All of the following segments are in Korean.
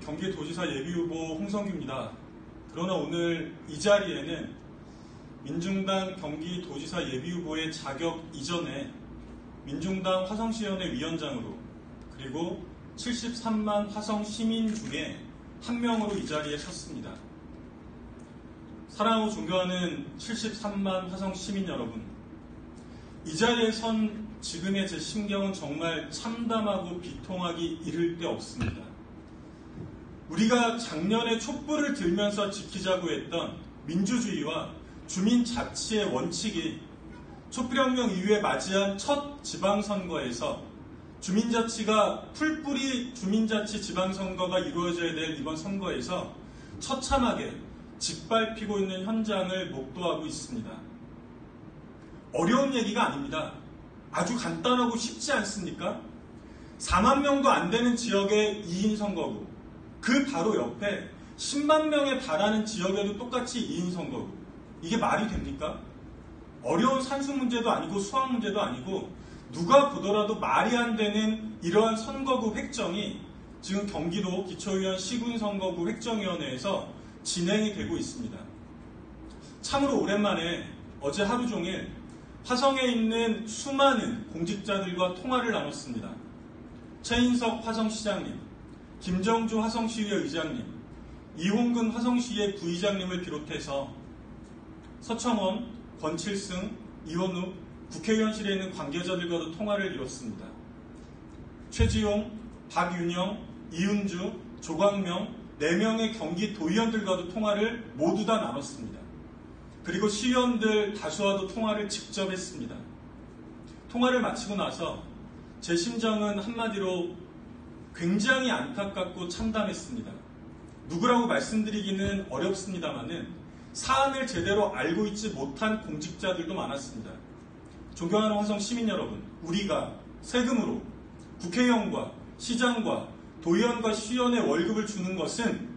경기도지사 예비후보 홍성규입니다. 그러나 오늘 이 자리에는 민중당 경기도지사 예비후보의 자격 이전에 민중당 화성시연회 위원장으로 그리고 73만 화성 시민 중에 한 명으로 이 자리에 섰습니다. 사랑하고 존경하는 73만 화성 시민 여러분, 이 자리에 선 지금의 제 심경은 정말 참담하고 비통하기 이를 데 없습니다. 우리가 작년에 촛불을 들면서 지키자고 했던 민주주의와 주민 자치의 원칙이 촛불혁명 이후에 맞이한 첫 지방선거에서 주민자치가 풀뿌리 주민자치 지방선거가 이루어져야 될 이번 선거에서 처참하게 짓밟히고 있는 현장을 목도하고 있습니다. 어려운 얘기가 아닙니다. 아주 간단하고 쉽지 않습니까? 4만 명도 안 되는 지역의 2인 선거구, 그 바로 옆에 10만 명에 달하는 지역에도 똑같이 2인 선거구. 이게 말이 됩니까? 어려운 산수 문제도 아니고 수학 문제도 아니고 누가 보더라도 말이 안 되는 이러한 선거구 획정이 지금 경기도 기초의원 시군선거구 획정위원회에서 진행이 되고 있습니다. 참으로 오랜만에 어제 하루 종일 화성에 있는 수많은 공직자들과 통화를 나눴습니다. 최인석 화성시장님, 김정주 화성시의회 의장님, 이홍근 화성시의 부의장님을 비롯해서 서청원, 권칠승, 이원욱 국회의원실에 있는 관계자들과도 통화를 이뤘습니다. 최지용, 박윤영, 이은주, 조광명 4명의 경기 도의원들과도 통화를 모두 다 나눴습니다. 그리고 시의원들 다수와도 통화를 직접 했습니다. 통화를 마치고 나서 제 심정은 한마디로 굉장히 안타깝고 참담했습니다. 누구라고 말씀드리기는 어렵습니다만은 사안을 제대로 알고 있지 못한 공직자들도 많았습니다. 존경하는 화성 시민 여러분, 우리가 세금으로 국회의원과 시장과 도의원과 시의원의 월급을 주는 것은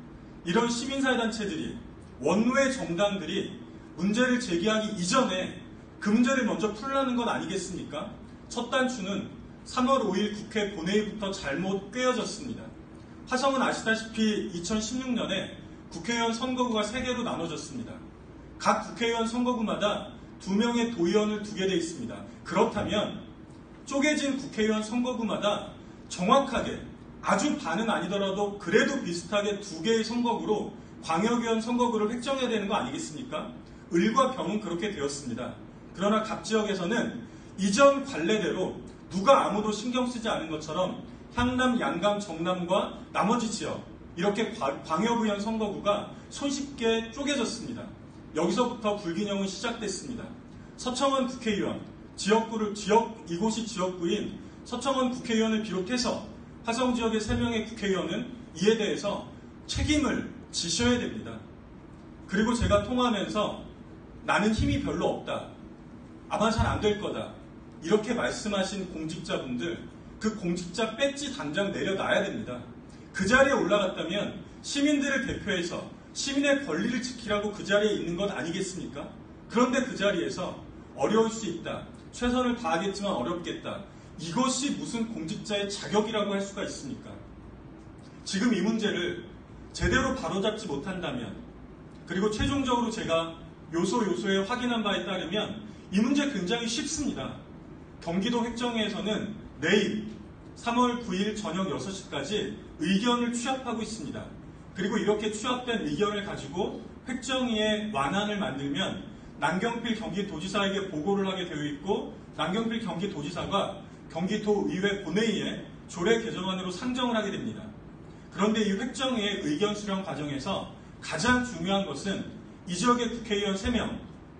이런 시민사회단체들이 원외 정당들이 문제를 제기하기 이전에 그 문제를 먼저 풀라는 건 아니겠습니까? 첫 단추는 3월 5일 국회 본회의부터 잘못 꿰어졌습니다. 화성은 아시다시피 2016년에 국회의원 선거구가 3개로 나눠졌습니다. 각 국회의원 선거구마다 2명의 도의원을 두게 되어 있습니다. 그렇다면 쪼개진 국회의원 선거구마다 정확하게 아주 반은 아니더라도 그래도 비슷하게 두 개의 선거구로 광역의원 선거구를 획정해야 되는 거 아니겠습니까? 을과 병은 그렇게 되었습니다. 그러나 각 지역에서는 이전 관례대로 누가 아무도 신경 쓰지 않은 것처럼 향남, 양강, 정남과 나머지 지역 이렇게 광역의원 선거구가 손쉽게 쪼개졌습니다. 여기서부터 불균형은 시작됐습니다. 서청원 국회의원, 지역구를 지역 이곳이 지역구인 서청원 국회의원을 비롯해서 화성 지역의 3명의 국회의원은 이에 대해서 책임을 지셔야 됩니다. 그리고 제가 통화하면서 나는 힘이 별로 없다. 아마 잘 안 될 거다. 이렇게 말씀하신 공직자분들, 그 공직자 배지 당장 내려놔야 됩니다. 그 자리에 올라갔다면 시민들을 대표해서 시민의 권리를 지키라고 그 자리에 있는 것 아니겠습니까? 그런데 그 자리에서 어려울 수 있다. 최선을 다하겠지만 어렵겠다. 이것이 무슨 공직자의 자격이라고 할 수가 있습니까? 지금 이 문제를 제대로 바로잡지 못한다면, 그리고 최종적으로 제가 요소 요소에 확인한 바에 따르면 이 문제 굉장히 쉽습니다. 경기도 획정회에서는 내일 3월 9일 저녁 6시까지 의견을 취합하고 있습니다. 그리고 이렇게 취합된 의견을 가지고 획정위의 완안을 만들면 남경필 경기도지사에게 보고를 하게 되어 있고 남경필 경기도지사가 경기도의회 본회의에 조례 개정안으로 상정을 하게 됩니다. 그런데 이 획정위의 의견 수렴 과정에서 가장 중요한 것은 이 지역의 국회의원 3명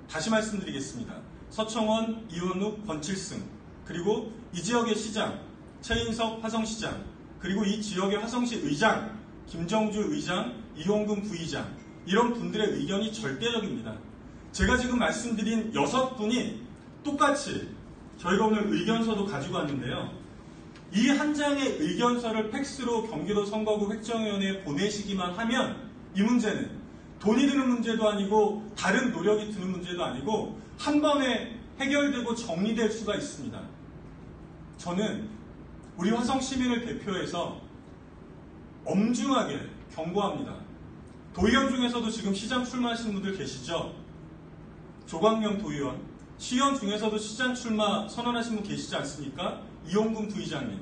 다시 말씀드리겠습니다. 서청원, 이원욱, 권칠승 그리고 이 지역의 시장 최인석 화성시장 그리고 이 지역의 화성시 의장 김정주 의장, 이홍근 부의장 이런 분들의 의견이 절대적입니다. 제가 지금 말씀드린 여섯 분이 똑같이 저희가 오늘 의견서도 가지고 왔는데요. 이 한 장의 의견서를 팩스로 경기도 선거구 획정위원회에 보내시기만 하면 이 문제는 돈이 드는 문제도 아니고 다른 노력이 드는 문제도 아니고 한 번에 해결되고 정리될 수가 있습니다. 저는 우리 화성 시민을 대표해서 엄중하게 경고합니다. 도의원 중에서도 지금 시장 출마하시는 분들 계시죠? 조광명 도의원, 시의원 중에서도 시장 출마 선언하신 분 계시지 않습니까? 이용근 부의장님.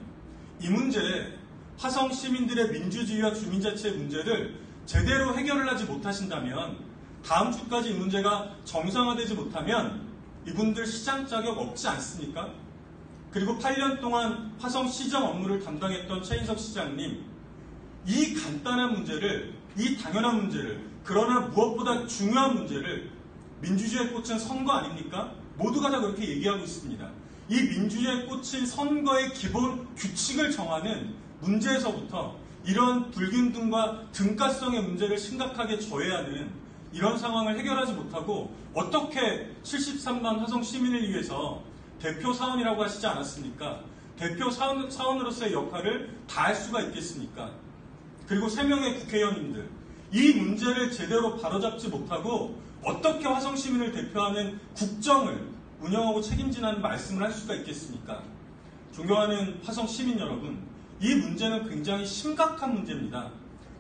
이 문제, 화성 시민들의 민주주의와 주민자치의 문제를 제대로 해결을 하지 못하신다면 다음 주까지 이 문제가 정상화되지 못하면 이분들 시장 자격 없지 않습니까? 그리고 8년 동안 화성 시정 업무를 담당했던 최인석 시장님, 이 간단한 문제를, 이 당연한 문제를, 그러나 무엇보다 중요한 문제를 민주주의에 꽂힌 선거 아닙니까? 모두가 다 그렇게 얘기하고 있습니다. 이 민주주의에 꽂힌 선거의 기본 규칙을 정하는 문제에서부터 이런 불균등과 등가성의 문제를 심각하게 저해하는 이런 상황을 해결하지 못하고 어떻게 73만 화성 시민을 위해서 대표 사원이라고 하시지 않았습니까? 대표 사원, 사원으로서의 역할을 다할 수가 있겠습니까? 그리고 3명의 국회의원님들, 이 문제를 제대로 바로잡지 못하고 어떻게 화성 시민을 대표하는 국정을 운영하고 책임지는 말씀을 할 수가 있겠습니까? 존경하는 화성 시민 여러분, 이 문제는 굉장히 심각한 문제입니다.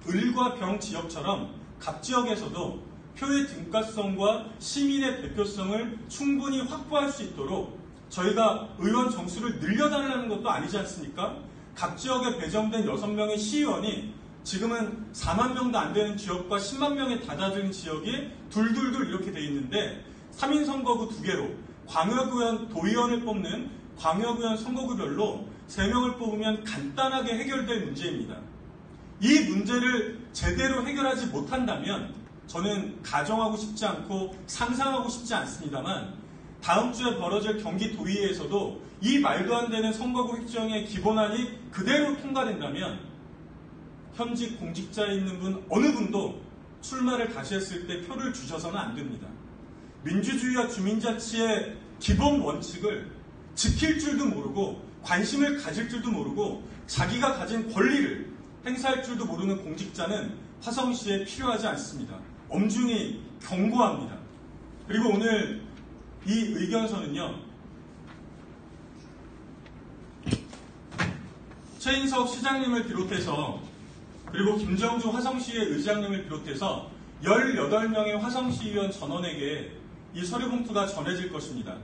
을과 병 지역처럼 갑 지역에서도 표의 등가성과 시민의 대표성을 충분히 확보할 수 있도록 저희가 의원 정수를 늘려달라는 것도 아니지 않습니까? 각 지역에 배정된 6명의 시의원이 지금은 4만 명도 안 되는 지역과 10만 명에 다다른 지역이 둘둘둘 이렇게 돼 있는데 3인 선거구 두 개로 광역의원, 도의원을 뽑는 광역의원 선거구별로 3명을 뽑으면 간단하게 해결될 문제입니다. 이 문제를 제대로 해결하지 못한다면 저는 가정하고 싶지 않고 상상하고 싶지 않습니다만 다음 주에 벌어질 경기도의회에서도 이 말도 안 되는 선거구 획정의 기본안이 그대로 통과된다면 현직 공직자에 있는 분 어느 분도 출마를 다시 했을 때 표를 주셔서는 안 됩니다. 민주주의와 주민자치의 기본 원칙을 지킬 줄도 모르고 관심을 가질 줄도 모르고 자기가 가진 권리를 행사할 줄도 모르는 공직자는 화성시에 필요하지 않습니다. 엄중히 경고합니다. 그리고 오늘 이 의견서는요, 최인석 시장님을 비롯해서 그리고 김정주 화성시의 의장님을 비롯해서 18명의 화성시의원 전원에게 이 서류 봉투가 전해질 것입니다.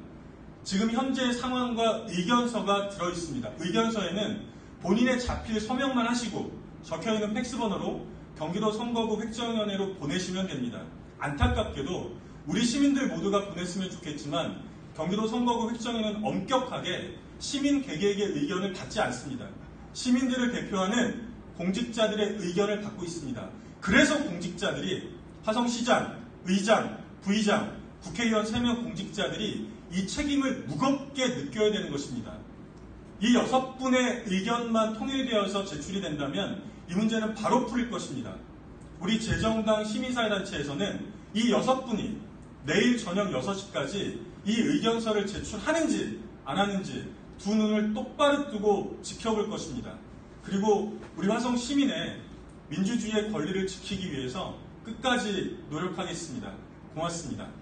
지금 현재 상황과 의견서가 들어 있습니다. 의견서에는 본인의 자필 서명만 하시고 적혀 있는 팩스 번호로 경기도 선거구 획정위원회로 보내시면 됩니다. 안타깝게도 우리 시민들 모두가 보냈으면 좋겠지만 경기도 선거구 획정위는 엄격하게 시민 개개에게 의견을 받지 않습니다. 시민들을 대표하는 공직자들의 의견을 받고 있습니다. 그래서 공직자들이 화성시장, 의장, 부의장, 국회의원 3명 공직자들이 이 책임을 무겁게 느껴야 되는 것입니다. 이 여섯 분의 의견만 통일되어서 제출이 된다면 이 문제는 바로 풀릴 것입니다. 우리 재정당 시민사회단체에서는 이 여섯 분이 내일 저녁 6시까지 이 의견서를 제출하는지 안 하는지 두 눈을 똑바로 뜨고 지켜볼 것입니다. 그리고 우리 화성 시민의 민주주의의 권리를 지키기 위해서 끝까지 노력하겠습니다. 고맙습니다.